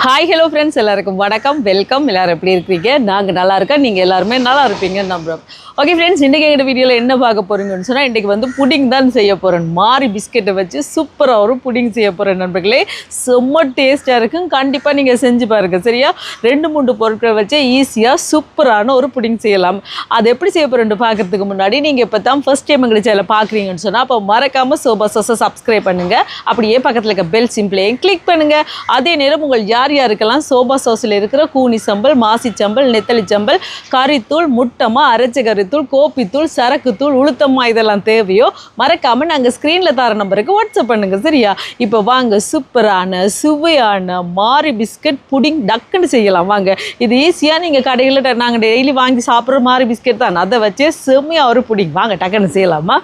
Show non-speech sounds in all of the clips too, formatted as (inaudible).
Hi hello friends எல்லாருக்கும் வணக்கம் welcome எல்லோரும் எப்படி இருக்கிறீங்க? நாங்கள் நல்லா இருக்கோம். நீங்கள் எல்லாருமே நல்லா இருப்பீங்கன்னு நம்புகிறோம் ஓகே ஃப்ரெண்ட்ஸ் இன்றைக்கி எங்கள் வீடியோவில் என்ன பார்க்க போகிறீங்கன்னு சொன்னால் இன்றைக்கி வந்து புடிங் தான் செய்ய போகிறேன் மாறி பிஸ்கெட்டை வச்சு சூப்பராக ஒரு புடிங் செய்ய போகிறேன் நண்பர்களே. செம்ம டேஸ்ட்டாக இருக்கும். கண்டிப்பாக நீங்கள் செஞ்சு பாருங்கள் சரியா? ரெண்டு மூணு பொருட்களை வச்சு ஈஸியாக சூப்பரான ஒரு புடிங் செய்யலாம். அது எப்படி செய்ய போகிறேன்னு பார்க்கறதுக்கு முன்னாடி நீங்கள் இப்போ தான் ஃபஸ்ட் டைம் எங்களை சேனல் பார்க்குறீங்கன்னு சொன்னால் அப்போ மறக்காமல் சோபா சோசை சப்ஸ்கிரைப் பண்ணுங்கள் அப்படியே பக்கத்தில் இருக்க பெல் சிம்பிளையும் கிளிக் பண்ணுங்கள் அதே நேரம் உங்கள் யார் யாருக்கெல்லாம் சோபா சாஸில் இருக்கிற கூனி சம்பல் மாசி சம்பல் நெத்தலி சம்பல் கறித்தூள் முட்டமா அரைச்ச கறித்தூள் கோப்பித்தூள் சரக்குத்தூள் உளுத்தம்மா இதெல்லாம் தேவையோ மறக்காமல் நாங்கள் ஸ்க்ரீனில் தர நம்பருக்கு வாட்ஸ்அப் பண்ணுங்கள் சரியா? இப்போ வாங்க சூப்பரான சுவையான மாரி பிஸ்கட் புடிங் டக்குன்னு செய்யலாம். வாங்க இது ஈஸியாக நீங்கள் கடையில் நாங்கள் டெய்லி வாங்கி சாப்பிட்ற மாரி பிஸ்கெட் தான். அதை வச்சே செம்மையாக ஒரு புடிங். வாங்க டக்குன்னு செய்யலாமா?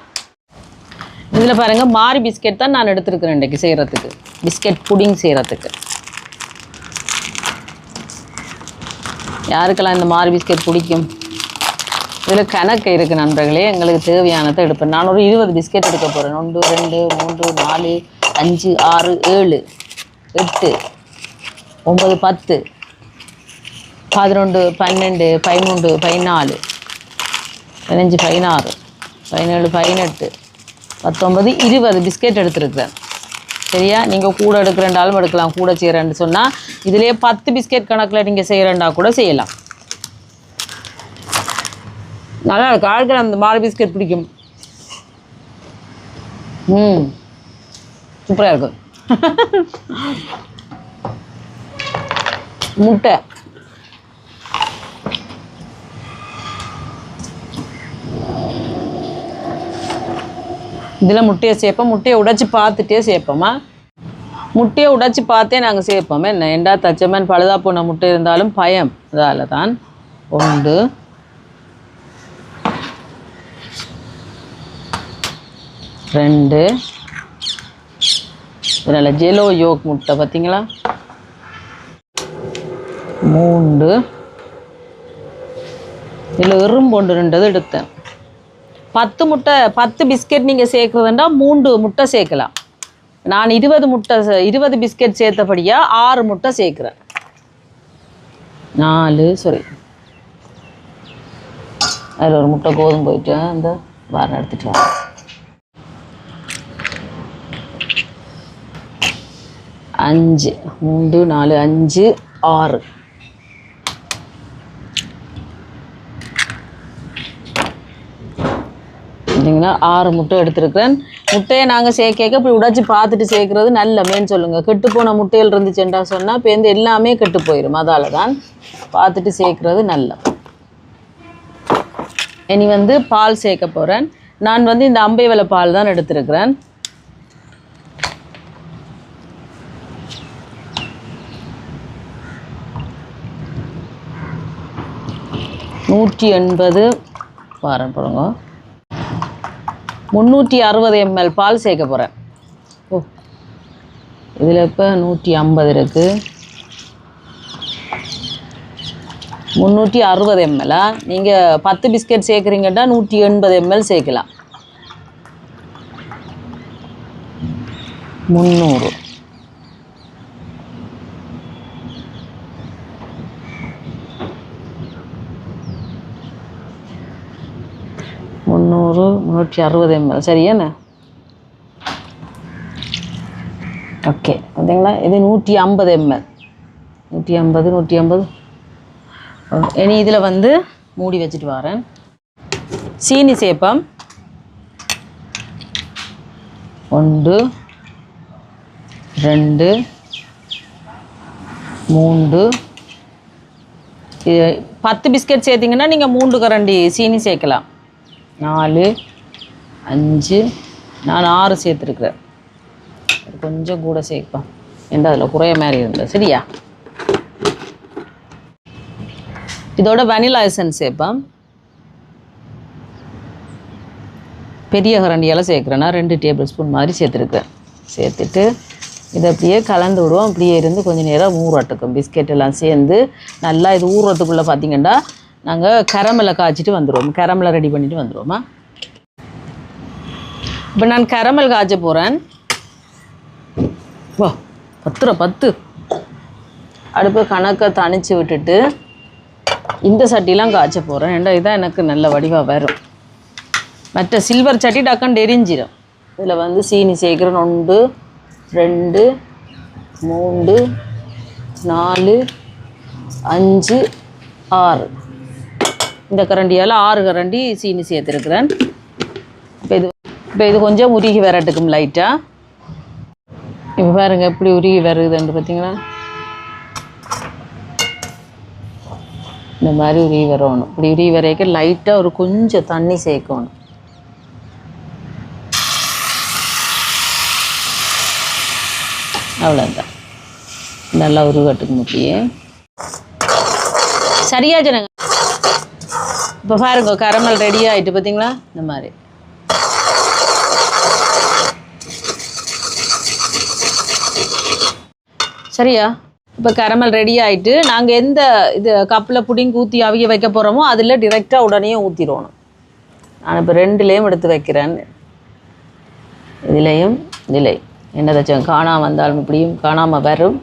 இதில் பாருங்கள் மாரி பிஸ்கெட் தான் நான் எடுத்துருக்குறேன் இன்றைக்கி செய்கிறதுக்கு பிஸ்கெட் புடிங் செய்கிறதுக்கு யாருக்கெல்லாம் இந்த மாரி பிஸ்கெட் பிடிக்கும்? இதில் கணக்கு இருக்குது நண்பர்களே எங்களுக்கு தேவையானதை எடுப்பேன் நான் ஒரு இருபது பிஸ்கெட் எடுக்க போகிறேன் ஒன்று ரெண்டு மூன்று நாலு அஞ்சு ஆறு ஏழு எட்டு ஒம்பது பத்து பதினொன்று பன்னெண்டு பதிமூன்று பதினாலு பதினஞ்சு பதினாறு பதினேழு பதினெட்டு பத்தொன்பது இருபது பிஸ்கெட் எடுத்துருக்குறேன். சரியா? நீங்கள் கூட எடுக்கிறேன்டாலும் எடுக்கலாம். கூட செய்கிறேன்னு சொன்னால் இதிலே பத்து பிஸ்கெட் கணக்கில் நீங்கள் செய்கிறேன்டா கூட செய்யலாம். நல்லா இருக்கு. ஆட்கள் அந்த மாறு பிஸ்கெட் பிடிக்கும். ம். சூப்பராக இருக்கும் (laughs) முட்டை. இதில் முட்டையை சேர்ப்போம். முட்டையை உடைச்சி பார்த்துட்டே சேர்ப்போமா? முட்டையை உடைச்சி பார்த்தே நாங்கள் சேர்ப்போம். என்ன? எண்டா தச்சமன் பழுதா போன முட்டை இருந்தாலும் பயம். அதால் தான். ஒன்று ரெண்டு. இதனால் ஜெலோ யோக் முட்டை பார்த்தீங்களா மூன்று. இதில் எறும்பொண்டு ரெண்டது எடுத்தேன். பத்து முட்டை பத்து பிஸ்கெட் நீங்கள் சேர்க்குறதுண்டா மூன்று முட்டை சேர்க்கலாம். நான் இருபது முட்டை சே- இருபது பிஸ்கெட் சேர்த்தபடியாக ஆறு முட்டை சேர்க்குறேன். நாலு சாரி அதில் ஒரு முட்டை கோதும் போயிட்டு அந்த வாரம் எடுத்துட்டு வரேன் அஞ்சு மூன்று நாலு அஞ்சு ஆறு. பார்த்தீங்கன்னா ஆறு முட்டை எடுத்திருக்கிறேன். முட்டையை நாங்கள் சேர்க்க இப்படி உடைச்சி பார்த்துட்டு சேர்க்கறது நல்லமேன்னு சொல்லுங்கள் கெட்டு போன முட்டையில் இருந்துச்சுன்றா சொன்னால் இப்போ வந்து எல்லாமே கெட்டு போயிடும் அதால் தான் பார்த்துட்டு சேர்க்கறது நல்ல. இனி வந்து பால் சேர்க்க போகிறேன் நான் வந்து இந்த அம்பை விலை பால் தான் எடுத்திருக்கிறேன். நூற்றி எண்பது பாருங்க பாருங்க முந்நூற்றி அறுபது எம்எல் பால் சேர்க்க போகிறேன் ஓ. இதில் இப்போ நூற்றி ஐம்பது இருக்குது முந்நூற்றி அறுபது எம்எல்லா நீங்கள் பத்து பிஸ்கெட் சேர்க்குறீங்கன்னா நூற்றி எண்பது எம்எல் சேர்க்கலாம். முந்நூறு. முந்நூறு முந்நூற்றி அறுபது எம்எல். சரியாண்ணே ஓகே. பார்த்தீங்களா? இது நூற்றி ஐம்பது எம்எல். நூற்றி ஐம்பது நூற்றி ஐம்பது. இனி இதில் வந்து மூடி வச்சுட்டு வரேன். சீனி சேப்பம். ஒன்று ரெண்டு மூன்று. இது பத்து பிஸ்கெட் சேர்த்திங்கன்னா நீங்கள் மூன்று கரண்டி சீனி சேர்க்கலாம். நாலு அஞ்சு நான் ஆறு சேர்த்துருக்குறேன். கொஞ்சம் கூட சேர்ப்பேன் ஏண்டா அதில் குறைய மாதிரி இருந்தது சரியா? இதோட வெனிலா எசன்ஸ் சேர்ப்பேன் பெரிய கரண்டியால் சேர்க்குறேன்னா ரெண்டு டேபிள் ஸ்பூன் மாதிரி சேர்த்துருக்கேன். சேர்த்துட்டு இதை அப்படியே கலந்து விடுவோம். அப்படியே இருந்து கொஞ்சம் நேரம் ஊறட்டுக்கும் பிஸ்கெட் எல்லாம் சேர்ந்து நல்லா இது ஊறுறதுக்குள்ளே பார்த்தீங்கன்னா நாங்கள் கரமலை காய்ச்சிட்டு வந்துடுவோம் கரமலை ரெடி பண்ணிட்டு வந்துடுவோமா இப்போ நான் கரமல் காய்ச்ச போகிறேன் வா பத்துரை பத்து. அடுப்பு கணக்கை தணிச்சு விட்டுட்டு இந்த சட்டிலாம் காய்ச்ச போகிறேன் ஏன்டா இதான் எனக்கு நல்ல வடிவாக வரும். மற்ற சில்வர் சட்டி டக்குன்னு எரிஞ்சிடும் இதில் வந்து சீனி சேர்க்குறேன் ஒன்று ரெண்டு மூன்று நாலு அஞ்சு ஆறு. இந்த கரண்டியால் ஆறு கரண்டி சீனி சேர்த்துருக்குறேன். இப்போ இது இப்போ இது கொஞ்சம் உருகி வரட்டுக்கும் லைட்டாக இப்போ பாருங்க எப்படி உருகி வருதுன்னு பார்த்தீங்களா இந்த மாதிரி உருகி வரணும். இப்படி உருகி வரைக்க லைட்டாக ஒரு கொஞ்சம் தண்ணி சேர்க்கணும். அவ்வளோதான் நல்லா உருகட்டுக்கு முட்டியே. சரியா ஜனங்க? இப்போ பாருங்க கரமல் ரெடி ஆகிட்டு பார்த்தீங்களா இந்த மாதிரி. சரியா? இப்போ கரமல் ரெடி ஆகிட்டு நாங்கள் எந்த இது கப்பில் புடிங்கி ஊற்றி அவிய வைக்க போகிறோமோ அதில் டிரெக்டாக உடனே ஊற்றிடணும் நான் இப்போ ரெண்டுலேயும் எடுத்து வைக்கிறேன். இதுலேயும் இதிலே. என்ன தச்சம் காணாம வந்தாலும் இப்படியும் காணாமல் வரும்.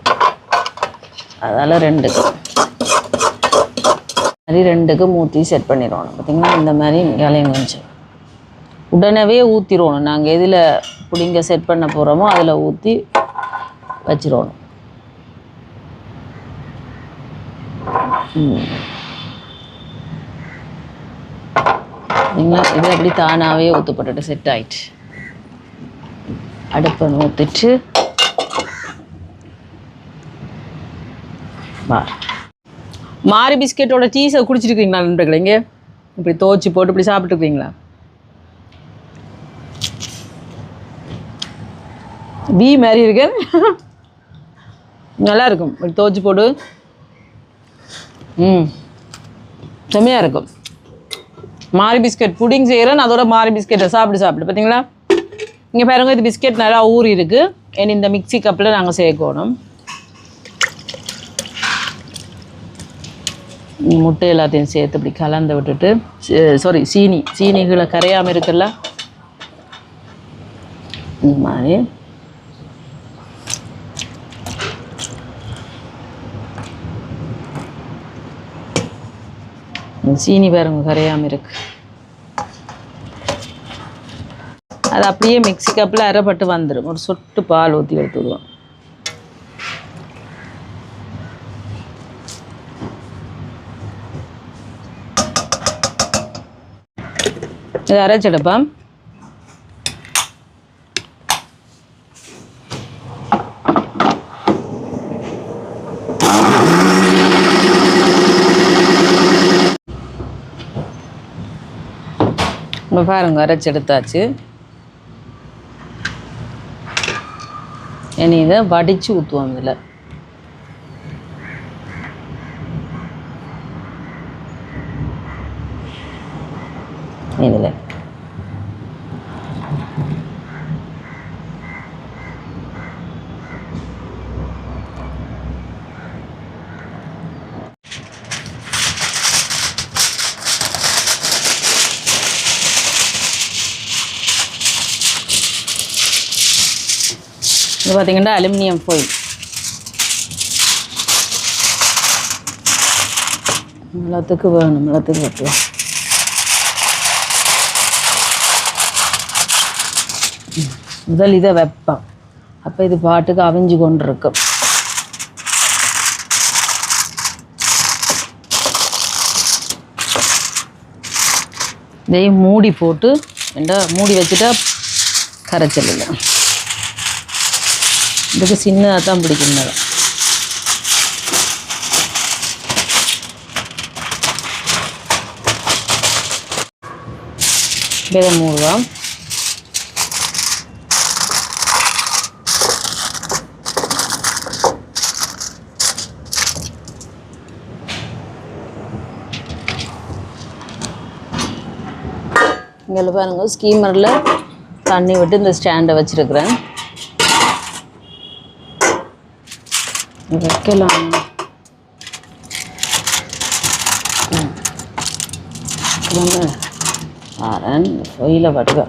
அதால் ரெண்டு. மாதிரி ரெண்டுக்கு ஊற்றி செட் பண்ணிடணும் பார்த்திங்கன்னா இந்த மாதிரி இலையும் கொஞ்சம் உடனே ஊற்றிடணும் நாங்கள் எதில் பிடிங்க செட் பண்ண போகிறோமோ அதில் ஊற்றி வச்சிடணும் ம். இது அப்படி தானாகவே ஊற்றப்பட்டுட்டு செட் ஆயிட்டு. அடுப்பை ஊற்றிட்டு பார். மாரி பிஸ்கெட்டோட சீஸை குடிச்சிருக்கீங்களா நண்பர்களே இங்கே? இப்படி தோச்சி போட்டு இப்படி சாப்பிட்டுருக்கீங்களா? பீ மாதிரி இருக்கு. நல்லாயிருக்கும் இப்படி தோச்சி போட்டு. ம். செம்மையாக இருக்கும். மாரி பிஸ்கெட் புடிங் செய்கிறேன் அதோட மாரி பிஸ்கெட்டை சாப்பிட்டு சாப்பிட்டு பார்த்தீங்களா இங்கே பாருங்க இது பிஸ்கெட் நல்லா ஊறி இருக்குது இனி இந்த மிக்ஸி கப்பில் நாங்கள் சேர்க்கணும். முட்டை எல்லாத்தையும் சேர்த்து இப்படி கலந்து விட்டுட்டு சாரி சீனி சீனிகளை கரையாமல் இருக்குல்ல? இந்த மாதிரி. சீனி பாருங்க கரையாமல் இருக்கு. அது அப்படியே மிக்சி கப்பில் அரைப்பட்டு வந்துடும் ஒரு சொட்டு பால் ஊற்றி எடுத்து விடுவோம். இது அரைச்செடுப்பேன் இங்க பாருங்க அரைச்செடுத்தாச்சு இனி இதை வடித்து ஊற்றுவோம் இதில். இதில். இது பார்த்தீங்கன்னா அலுமினியம் foil. எல்லாத்துக்கும் வேணும் எல்லாத்துக்கும் வைக்கலாம். முதல் இதை வைப்பேன் அப்போ இது பாட்டுக்கு அவிஞ்சு கொண்டுருக்கும் இதையும் மூடி போட்டு என்ன மூடி வச்சுட்டா கரைச்சல் இல்லை இதுக்கு சின்னதாக தான் பிடிக்கும் மேடம் இதை மூடுவோம் இங்கே பாருங்க ஸ்கீமரில் தண்ணி விட்டு இந்த ஸ்டாண்டை வச்சுருக்குறேன். வைக்கலாம். ஆரன் ஒயில வருக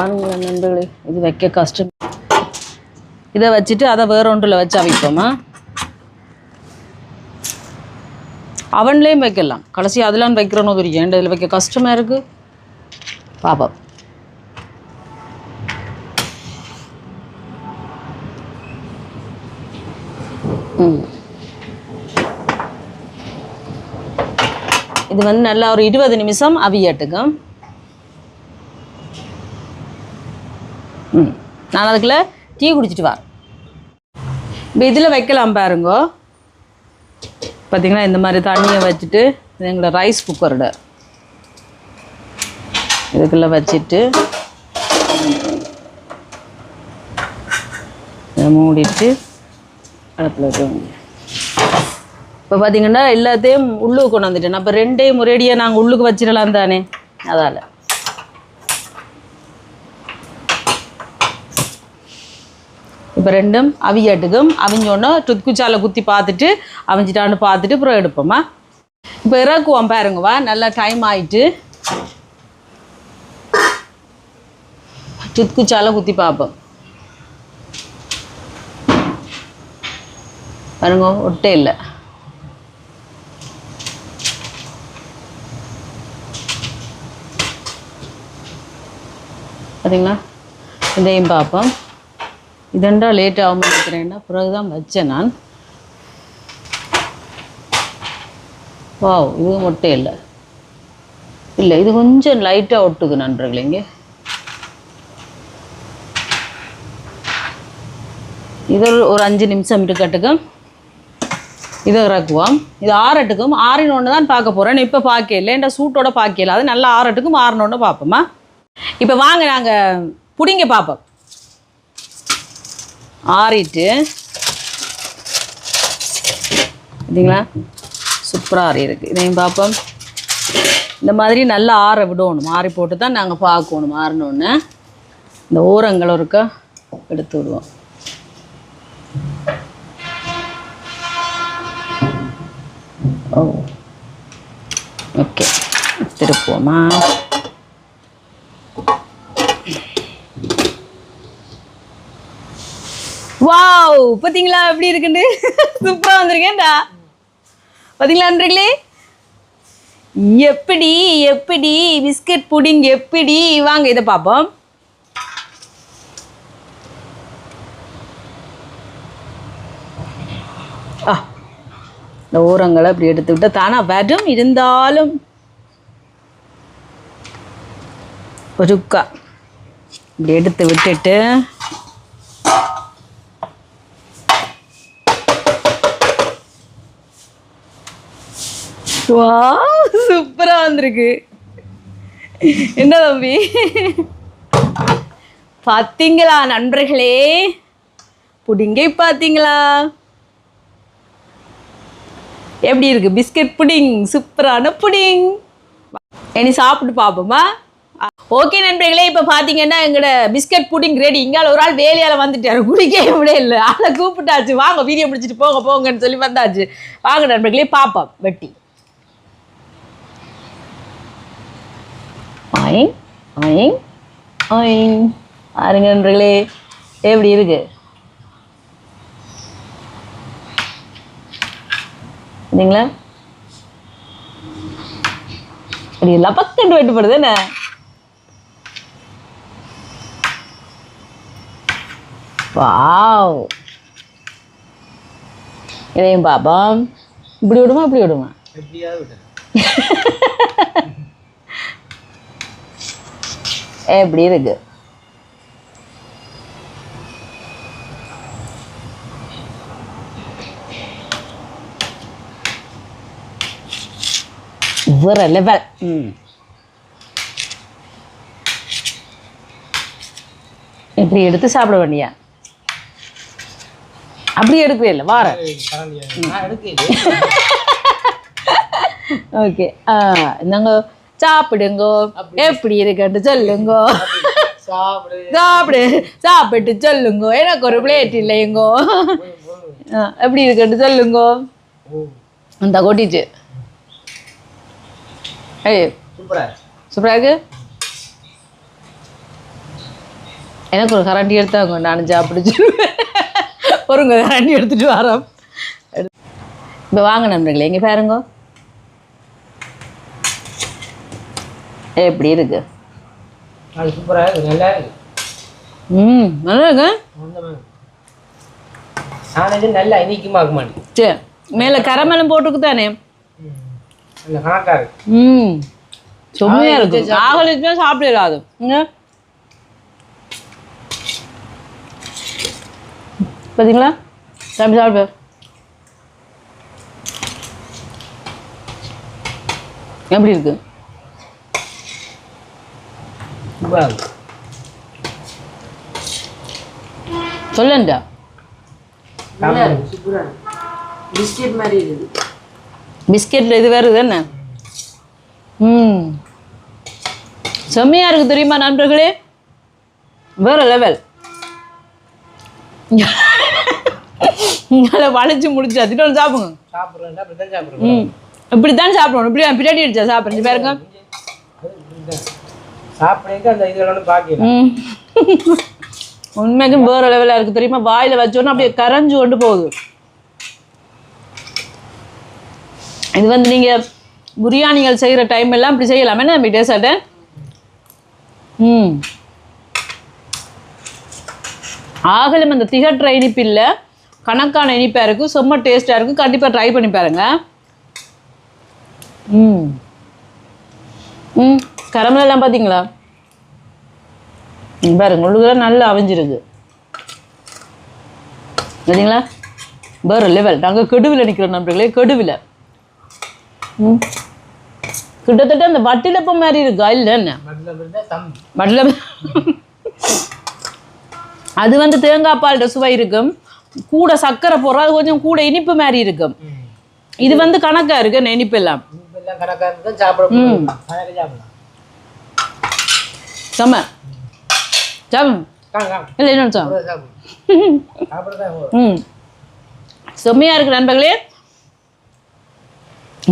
பாருங்களேன் நண்பர்களே இது வைக்க கஷ்டம். இதை வச்சுட்டு அதை வேற ஒன்றில் வச்சு அவிப்போமா? அவன்லேயும் வைக்கலாம். கடைசி அதெல்லாம் வைக்கிறோன்னு தெரியும் ஏன்டா இதில் வைக்க கஷ்டமாக இருக்குது பாப்பா. இது வந்து நல்லா ஒரு இருபது நிமிஷம் அவியட்டுக்கும் ம். நான் அதுக்குள்ளே டீ குடிச்சிட்டு வரேன் இப்போ இதில் வைக்கலாம் பாருங்க. பார்த்தீங்களா இந்த மாதிரி தண்ணியை வச்சுட்டு இது எங்களோட ரைஸ் குக்கரோட இதுக்குள்ளே வச்சுட்டு இதை மூடிட்டு அடுப்பில் வைக்கணும் இப்போ பார்த்தீங்கன்னா எல்லாத்தையும் உள்ளுக்கு கொண்டு வந்துட்டேன். அப்போ ரெண்டையும் முறையடியாக நாங்கள் உள்ளுக்கு வச்சிடலாம் தானே. அதால். இப்போ ரெண்டும் அவியாட்டுக்கும் அவிஞ்சோன்னா குச்சால குத்தி பார்த்துட்டு அவிஞ்சிட்டான்னு பார்த்துட்டு அப்புறம் எடுப்போம்மா இப்போ இறக்குவோம் பாருங்கவா. நல்லா டைம் ஆயிட்டு. குச்சால குத்தி பார்ப்போம். பாருங்க ஒட்டே இல்லை. பார்த்தீங்களா இதையும் பார்ப்போம். இதெண்டா லேட் ஆகும் நினைக்கிறேன்னா பிறகு தான் வச்சேன் நான். வாவ் இது மட்டும் இல்லை. இல்லை இது கொஞ்சம் லைட்டாக ஒட்டுது நண்பர்களே இங்கே. இது ஒரு- அஞ்சு நிமிஷம் இருக்கட்டுக்கும் இதை இறக்குவோம். இது ஆறட்டுக்கும் ஆறினொன்று தான் பார்க்க போகிறேன் இப்போ பார்க்கல என்ற சூட்டோட பார்க்கல அது நல்லா ஆறட்டுக்கும் ஆறினொன்று பார்ப்போமா? இப்போ வாங்க நாங்கள் பிடிங்க பார்ப்போம். ஆறிட்டு. பார்த்தீங்களா சூப்பராக ஆறியிருக்கு. இதையும் பார்ப்போம் இந்த மாதிரி நல்லா ஆற விடணும். ஆறி போட்டு தான் நாங்கள் பார்க்கணும் ஆறினோன்னு இந்த ஓரங்கள் இருக்கா எடுத்து விடுவோம். ஓ. ஓகே. திருப்புவோமா வாவ் பார்த்தீங்களா எப்படி இருக்குன்னு? சூப்பராக வந்திருக்கேன்டா. பார்த்தீங்களா நண்பர்களே? எப்படி எப்படி பிஸ்கட் புடிங் எப்படி? வாங்க இதை பார்ப்போம். ஆ இந்த ஓரங்களை அப்படி எடுத்து விட்டு தானா வரும்? இருந்தாலும் ஒருக்கா. இப்படி எடுத்து விட்டுட்டு வா சூப்பரா வந்திருக்கு. என்ன தம்பி? பார்த்தீங்களா நண்பர்களே? புடிங்கை பார்த்தீங்களா எப்படி இருக்கு? பிஸ்கட் புடிங் சூப்பரான புடிங். இனி சாப்பிட்டு பார்ப்போமா ஓகே நண்பர்களே இப்போ பார்த்தீங்கன்னா எங்களோட பிஸ்கட் புடிங் ரெடி இங்கால ஒரு ஆள் வேலையால் வந்துட்டார். குடிக்கவே விட இல்லை ஆளை கூப்பிட்டாச்சு. வாங்க வீடியோ பிடிச்சிட்டு போங்க போங்கன்னு சொல்லி வந்தாச்சு. வாங்க நண்பர்களே பார்ப்போம் வெட்டி. ஆயிங் ஆயிங் ஆயிங் பாருங்க நண்பர்களே எப்படி இருக்கு? சரிங்களா? இப்படி எல்லாம் பக்கண்டு வெட்டுப்படுது என்ன? வாவ். இதையும் பாப்போம் இப்படி விடுமா இப்படி விடுமா (laughs) எப்படி இருக்கு? வேற லெவல் இப்படி எடுத்து சாப்பிட வேண்டியா? அப்படி எடுக்கவே இல்லை. வார ஓகே (laughs) ஆ நாங்க சாப்பிடுங்கோ. எப்படி இருக்குன்னு சொல்லுங்கோ. சாப்பிடு. சாப்பிட்டு சொல்லுங்கோ. எனக்கு ஒரு பிளேட் இல்லைங்கோ. எப்படி இருக்குன்னு சொல்லுங்கோ. அந்த கொட்டிச்சு. ஏய் சூப்பரா. இருக்கு? எனக்கு ஒரு கரண்டி எடுத்தாங்க. நான் சாப்பிடுச்சு ஒருங்க கரண்டி எடுத்துட்டு வரோம். இப்போ வாங்க நண்பர்களே எங்கே பாருங்க. எப்படி இருக்கு? அது சூப்பராக இருக்கு நல்லா இருக்கு. ம் நல்லா இருக்கு? சாணது நல்லா இனிக்குமா இருக்க மாட்டேங்குது சரி மேலே கரமெல்லாம் போட்டுருக்கு தானே ம் சும்மையாக இருக்கு. ஆகலிச்சுமே சாப்பிடலாது பார்த்தீங்களா சாப்பிட்டு சாப்பிடு. எப்படி இருக்கு? இருக்கு சொல்லுண்டா. பிஸ்கெட் மாதிரி இருக்குது பிஸ்கெட்டில் இது வேறு தானே ம். செம்மையாக இருக்குது தெரியுமா நண்பர்களே? வேறு லெவல் இங்கே வளைச்சு முடிச்சா திட்டம் சாப்பிடுங்க. சாப்பிட்றேன். ம். இப்படி தான் சாப்பிடணும். இப்படி பின்னாடி அடிச்சா சாப்பிடுங்க பாருங்க. சாப்பிடுங்க அந்த இதெல்லாம் உண்மைக்கும் வேற லெவலாக இருக்குது தெரியுமா? வாயில் வச்சோன்னா அப்படியே கரைஞ்சு கொண்டு போகுது. இது வந்து நீங்கள் பிரியாணிகள் செய்கிற டைம் எல்லாம் இப்படி செய்யலாமே. நம்ம டேசாட்ட ம். ஆகலும் அந்த திகட்டுற இனிப்பு இல்லை. கணக்கான இனிப்பாக இருக்கும். செம்ம டேஸ்ட்டாக இருக்கும். கண்டிப்பாக ட்ரை பண்ணி பாருங்கள் ம். ம் கரமலெல்லாம் பார்த்தீங்களா பாருங்க உள்ளுக்குலாம் நல்லா அவிஞ்சிருக்கு சரிங்களா? வேறு லெவல் நாங்கள் கெடுவில் நிற்கிறோம் நண்பர்களே கெடுவில். ம். கிட்டத்தட்ட அந்த வட்டிலப்பம் மாதிரி இருக்கா? இல்லை என்ன? வட்டில அது வந்து தேங்காய் பால்ட சுவை இருக்கும். கூட சர்க்கரை போடுறோம் அது கொஞ்சம் கூட இனிப்பு மாதிரி இருக்கும். இது வந்து கணக்கா இருக்கு இனிப்பு எல்லாம் எல்லாம் கணக்காக இருந்தால் சாப்பிட கணக்கு சாப்பிடலாம் செம்ம. சாப்பிடும் இல்லை இன்னொன்று சாப்பிடும் (laughs) ம். செம்மையாக இருக்கு நண்பர்களே.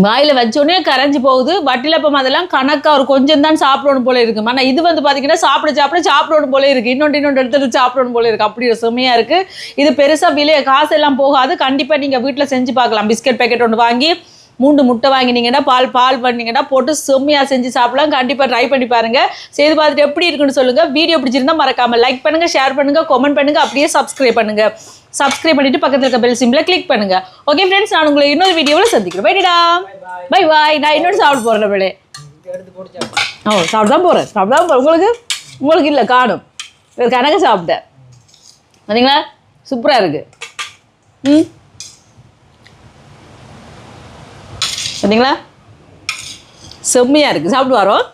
வாயில் வச்சோடனே கரைஞ்சி போகுது. வட்டிலப்பம் அதெல்லாம் கணக்காக ஒரு கொஞ்சம் தான் சாப்பிடணும் போல இருக்கு. ஆனால் இது வந்து பார்த்தீங்கன்னா சாப்பிட சாப்பிட சாப்பிடணும் போல இருக்கு. இன்னொன்று இன்னொன்று எடுத்துட்டு சாப்பிடணும் போல இருக்கு. அப்படி ஒரு செம்மையாக இருக்கு. இது பெருசாக விலை காசு எல்லாம் போகாது. கண்டிப்பாக நீங்கள் வீட்டில் செஞ்சு பார்க்கலாம். பிஸ்கட் பேக்கெட் ஒன்று வாங்கி மூண்டு முட்டை வாங்கினீங்கன்னா பால் பால் பண்ணீங்கன்னா போட்டு செம்மையாக செஞ்சு சாப்பிடலாம். கண்டிப்பாக ட்ரை பண்ணி பாருங்கள் செய்து பார்த்துட்டு எப்படி இருக்குன்னு சொல்லுங்கள் வீடியோ பிடிச்சிருந்தா மறக்காமல் லைக் பண்ணுங்கள் ஷேர் பண்ணுங்கள் கமெண்ட் பண்ணுங்கள் அப்படியே சப்ஸ்கிரைப் பண்ணுங்கள் சப்ஸ்கிரைப் பண்ணிட்டு பக்கத்தில் இருக்க பெல் சிம்பிளை கிளிக் பண்ணுங்கள் ஓகே ஃப்ரெண்ட்ஸ் நான் உங்களை இன்னொரு வீடியோவில் சந்திக்கிறேன். பைடா பை பாய் நான் இன்னொரு சாப்பிட போகிறேன் பிள்ளை ஓ சாப்பிட தான் போகிறேன் சாப்பிட தான் போகிறேன் உங்களுக்கு? உங்களுக்கு இல்லை காணும். ஒரு கணக்கு சாப்பிட்டேன். பார்த்தீங்களா சூப்பராக இருக்குது ம்? பார்த்தீங்களா செம்மையாக இருக்குது சாப்பிட்டு வரோம்.